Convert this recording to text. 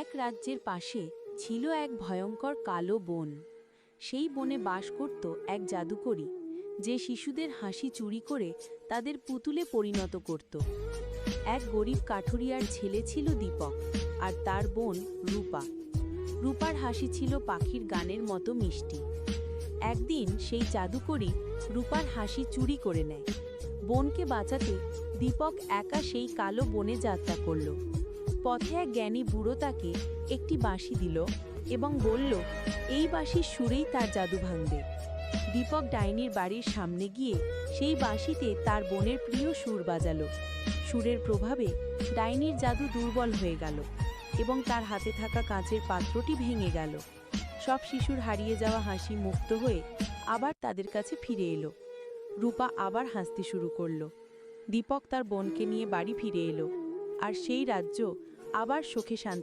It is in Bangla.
এক রাজ্যের পাশে ছিল এক ভয়ঙ্কর কালো বন। সেই বনে বাস করত এক জাদুকরী, যে শিশুদের হাসি চুরি করে তাদের পুতুলে পরিণত করত। এক গরিব কাঠুরিয়ার ছেলে ছিল দীপক, আর তার বোন রূপা। রূপার হাসি ছিল পাখির গানের মতো মিষ্টি। একদিন সেই জাদুকরী রূপার হাসি চুরি করে নেয়। বোনকে বাঁচাতে দীপক একা সেই কালো বনে যাত্রা করল। পথে এক জ্ঞানী বুড়ো তাকে একটি বাঁশি দিল এবং বলল, এই বাঁশির সুরেই তার জাদু ভাঙবে। দীপক ডাইনির বাড়ির সামনে গিয়ে সেই বাঁশিতে তার বোনের প্রিয় সুর বাজালো। সুরের প্রভাবে ডাইনির জাদু দুর্বল হয়ে গেল এবং তার হাতে থাকা কাঁচের পাত্রটি ভেঙে গেল। সব শিশুর হারিয়ে যাওয়া হাসি মুক্ত হয়ে আবার তাদের কাছে ফিরে এলো। রূপা আবার হাসতে শুরু করল। দীপক তার বোনকে নিয়ে বাড়ি ফিরে এলো। আর সেই রাজ্য আবার সুখে শান্তি